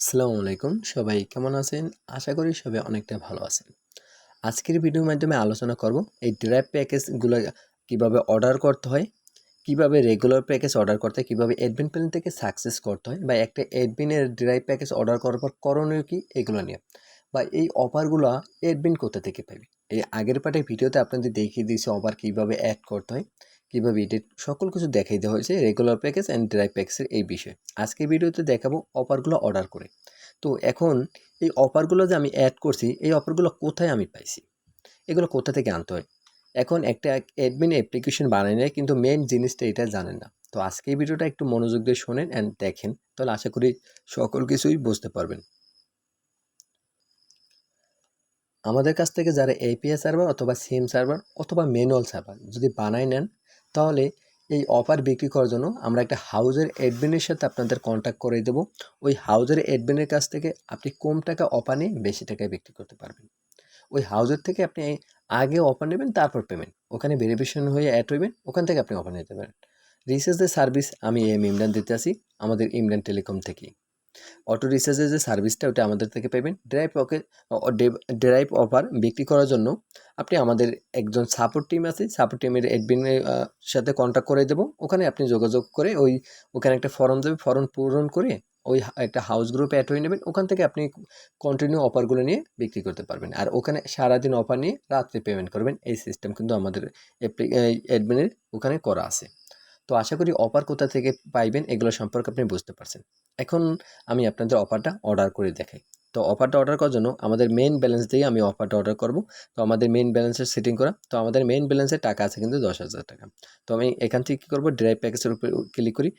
আসসালামু আলাইকুম। সবাই কেমন আছেন? আশা করি সবাই অনেকটা ভালো আছেন। আজকের ভিডিওর মাধ্যমে আলোচনা করব এই ড্রাইভ প্যাকেজগুলো কীভাবে অর্ডার করতে হয়, কীভাবে রেগুলার প্যাকেজ অর্ডার করতে হয়, কীভাবে অ্যাডমিন প্ল্যান থেকে সাকসেস করতে হয় বা একটা অ্যাডমিনের ড্রাইভ প্যাকেজ অর্ডার করার পর করণীয় কী এগুলো নিয়ে বা এই অফারগুলো অ্যাডমিন কোথা থেকে পাবে? এই আগের পার্টের ভিডিওতে আপনাদের দেখিয়ে দিয়েছি অফার কীভাবে অ্যাড করতে হয়। কীভাবে এডিট সকল কিছু দেখাই দেওয়া হয়েছে রেগুলার প্যাকেজ অ্যান্ড ড্রাইভ প্যাকেজের এই বিষয়ে। আজকের ভিডিওতে দেখাবো অফারগুলো অর্ডার করে। তো এখন এই অফারগুলো যে আমি অ্যাড করছি, এই অফারগুলো কোথায় আমি পাইছি? এগুলো কোথা থেকে আনতে হয়? এখন একটা অ্যাডমিন অ্যাপ্লিকেশন বানায় নেয়, কিন্তু মেন জিনিসটা এটা জানেন না। তো আজকে এই ভিডিওটা একটু মনোযোগ দিয়ে শোনেন অ্যান্ড দেখেন, তাহলে আশা করি সকল কিছুই বুঝতে পারবেন। আমাদের কাছ থেকে যারা এপিএস সার্ভার অথবা সিম সার্ভার অথবা ম্যানুয়াল সার্ভার যদি বানায় নেন তাহলে এই অফার বিক্রি করার জন্য আমরা একটা হাউজের অ্যাডমিনের সাথে আপনাদের কন্ট্যাক্ট করে দেবো। ওই হাউজের অ্যাডমিনের কাছ থেকে আপনি কম টাকা অফার নিয়ে বেশি টাকায় বিক্রি করতে পারবেন। ওই হাউজের থেকে আপনি আগে অফার নেবেন, তারপর পেমেন্ট ওখানে ভেরিফিকেশন হয়ে অ্যাড হইবেন, ওখান থেকে আপনি অফার নিতে পারেন। রিসার্চের সার্ভিস আমি এম ইমরান দিতে আসি আমাদের ইমরান টেলিকম থেকেই। অটো রিচার্জের যে সার্ভিসটা ওটা আমাদের থেকে পাবেন ড্রাইভ ওকে ড্রাইভ অফার বিক্রি করার জন্য আপনি আমাদের একজন সাপোর্ট টিম আছে সাপোর্ট টিমের অ্যাডমিনের সাথে কন্ট্যাক্ট করে দেবো। ওখানে আপনি যোগাযোগ করে ওই, ওখানে একটা ফর্ম দেবে। ফর্ম পূরণ করে ওই একটা হাউস গ্রুপে অ্যাড হয়ে নেবেন। ওখান থেকে আপনি কন্টিনিউ অফারগুলো নিয়ে বিক্রি করতে পারবেন। আর ওখানে সারাদিন অফার নিয়ে রাত্রে পেমেন্ট করবেন। এই সিস্টেম কিন্তু আমাদের অ্যাডমিনের ওখানে করা আছে। তো আশা করি অফার কোথা থেকে পাইবেন এগুলো সম্পর্কে আপনি বুঝতে পারছেন। এখন আমি আপনাদের অফারটা অর্ডার করে দেখাই। তো অফারটা অর্ডার করার জন্য আমাদের মেন ব্যালেন্স দিয়ে আমি অফারটা অর্ডার করব। তো আমাদের মেন ব্যালেন্সের সেটিং করা। তো আমাদের মেন ব্যালেন্সের টাকা আছে কিন্তু দশ হাজার টাকা। তো আমি এখান থেকে কী করব? ড্রাইভ প্যাকেজের উপরে ক্লিক করি।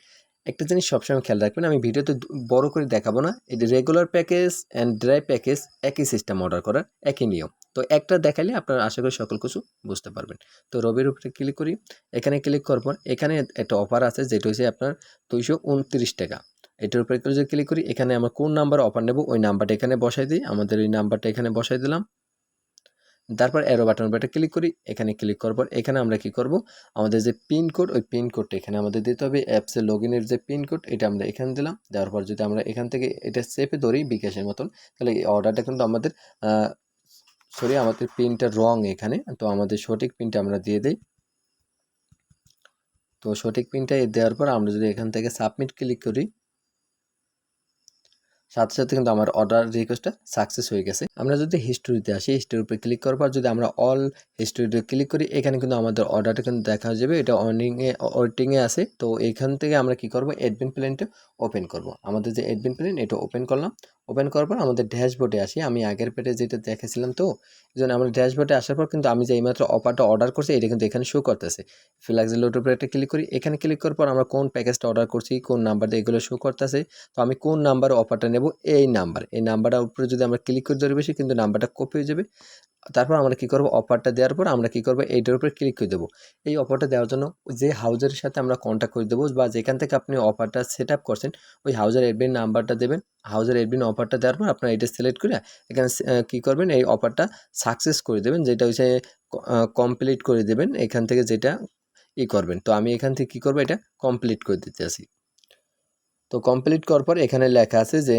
একটা জিনিস সবসময় খেয়াল রাখবেন, আমি ভিডিওতে বড় করে দেখাবো না। এই regular package and drive package একই সিস্টেম অর্ডার করার একই নিয়ম। তো একটা দেখালে আপনারা আশা করি সকল কিছু বুঝতে পারবেন। তো রবির উপরে ক্লিক করি, এখানে ক্লিক করার পর এখানে একটা অফার আছে যেটা হচ্ছে আপনার দুইশো উনত্রিশ টাকা। এটার উপরে যদি ক্লিক করি, এখানে আমরা কোন নাম্বার অফার নেব ওই নাম্বারটা এখানে বসাই দিই, আমাদের ওই নাম্বারটা এখানে বসাই দিলাম। তারপর অ্যারো বাটন উপরে ক্লিক করি, এখানে ক্লিক করার পর এখানে আমরা কি করব? আমাদের যে পিন কোড ওই পিন কোডটা এখানে আমাদের দিতে হবে অ্যাপসের লগ ইনের যে পিন কোড এটা আমরা এখানে দিলাম। দেওয়ার পর যদি আমরা এখান থেকে এটা সেপে ধরি বিকাশের মতন, তাহলে এই অর্ডারটা কিন্তু আমাদের সরি, আমাদের পিনটা রং এখানে, তো আমাদের সঠিক পিনটা আমরা দিয়ে দিই। তো সঠিক পিনটা দেওয়ার পর আমরা যদি এখান থেকে সাবমিট ক্লিক করি, সাথে সাথে কিন্তু আমার অর্ডার রিকোয়েস্টটা সাকসেস হয়ে গেছে। আমরা যদি হিস্টোরিতে আসি হিস্টোরির উপরে ক্লিক করার পর যদি আমরা অল হিস্টোরিতে ক্লিক করি, এখানে কিন্তু আমাদের অর্ডারটা কিন্তু দেখা যাবে, এটা অর্নিংয়ে ওয়েটিংয়ে আছে। তো এখান থেকে আমরা কি করব? অ্যাডমিন প্ল্যানটা ওপেন করব। আমাদের যে অ্যাডমিন প্ল্যান এটা ওপেন করলাম। ওপেন করার পর আমাদের ড্যাশবোর্ডে আসি। আমি আগের পেটে যেটা দেখেছিলাম তো এই জন্য আমরা ড্যাশবোর্ডে আসার পর কিন্তু আমি যে এইমাত্র অফারটা অর্ডার করছি, এটা কিন্তু এখানে শো করতেছে। ফ্ল্যাক্সিলোর উপরে একটা ক্লিক করি। এখানে ক্লিক করার পর আমরা কোন প্যাকেজটা অর্ডার করছি, কোন নাম্বার দিয়ে এগুলো শো করতেছে। তো আমি কোন নাম্বার অফারটা নেব? এই নাম্বার এই নাম্বারটার উপরে যদি আমরা ক্লিক করে ধরে বেশি কিন্তু নাম্বারটা কপি হয়ে যাবে। তারপর আমরা কি করব? অফারটা দেওয়ার পর আমরা কি করব? এইটার উপরে ক্লিক করে দেবো। এই অফারটা দেওয়ার জন্য যে হাউজের সাথে আমরা কন্ট্যাক্ট করে দেবো বা যেখান থেকে আপনি অফারটা সেট আপ করছেন, ওই হাউজের এডমিন নাম্বারটা দেবেন। হাউজের এডমিন অফারটা দেওয়ার পর আপনারা এটা সিলেক্ট করে এখানে কী করবেন? এই অফারটা সাকসেস করে দেবেন। যেটা হচ্ছে কমপ্লিট করে দেবেন। এখান থেকে যেটা ই করবেন। তো আমি এখান থেকে কী করব? এটা কমপ্লিট করে দিতে আসি। তো কমপ্লিট করার পর এখানে লেখা আছে যে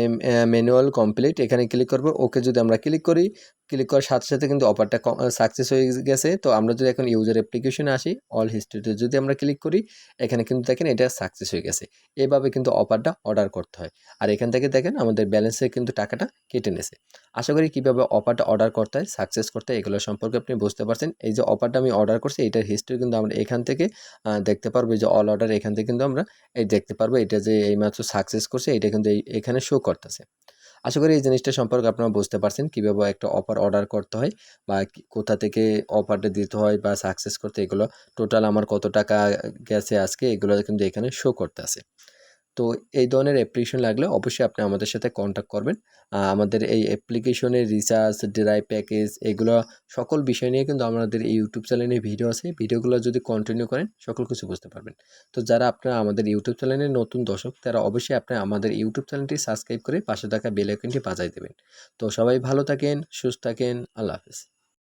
ম্যানুয়াল কমপ্লিট এখানে ক্লিক করব ওকে যদি আমরা ক্লিক করি ক্লিক করার সাথে সাথে কিন্তু অফারটা সাকসেস হয়ে গেছে। তো আমরা যদি এখন ইউজার অ্যাপ্লিকেশনে আসি অল হিস্ট্রিতে যদি আমরা ক্লিক করি, এখানে কিন্তু দেখেন এটা সাকসেস হয়ে গেছে। এভাবে কিন্তু অফারটা অর্ডার করতে হয়। আর এখান থেকে দেখেন আমাদের ব্যালেন্সে কিন্তু টাকাটা কেটে নেছে আশা করি কীভাবে অফারটা অর্ডার করতে হয় সাকসেস করতে হয়, এগুলো সম্পর্কে আপনি বুঝতে পারছেন। এই যে অফারটা আমি অর্ডার করছি, এটার হিস্ট্রি কিন্তু আমরা এখান থেকে দেখতে পারব। যে অল অর্ডার এখান থেকে কিন্তু আমরা, এই দেখতে পারব, এটা যে এইমাত্র সাকসেস করছে, এটা কিন্তু এখানে শো করতেছে। আশা করি এই জিনিসটা সম্পর্কে আপনারা বুঝতে পারছেন কীভাবে একটা অফার অর্ডার করতে হয় বা কোথা থেকে অফারটা দিতে হয় বা সাকসেস করতে এগুলো টোটাল আমার কত টাকা গেছে আজকে, এগুলো কিন্তু এখানে শো করতে আছে। তো এই ধরনের অ্যাপ্লিকেশন লাগলে অবশ্যই আপনি আমাদের সাথে কন্ট্যাক্ট করবেন। আমাদের এই অ্যাপ্লিকেশনের রিচার্জ ড্রাইভ প্যাকেজ এগুলো সকল বিষয় নিয়ে কিন্তু আমাদের এই ইউটিউব চ্যানেলে ভিডিও আছে। ভিডিওগুলো যদি কন্টিনিউ করেন, সকল কিছু বুঝতে পারবেন। তো যারা আপনারা আমাদের ইউটিউব চ্যানেলের নতুন দর্শক, তারা অবশ্যই আপনারা আমাদের ইউটিউব চ্যানেলটি সাবস্ক্রাইব করে পাশে থাকা বেল আইকনটি বাজাই দেবেন। তো সবাই ভালো থাকেন, সুস্থ থাকেন, আল্লাহ হাফেজ।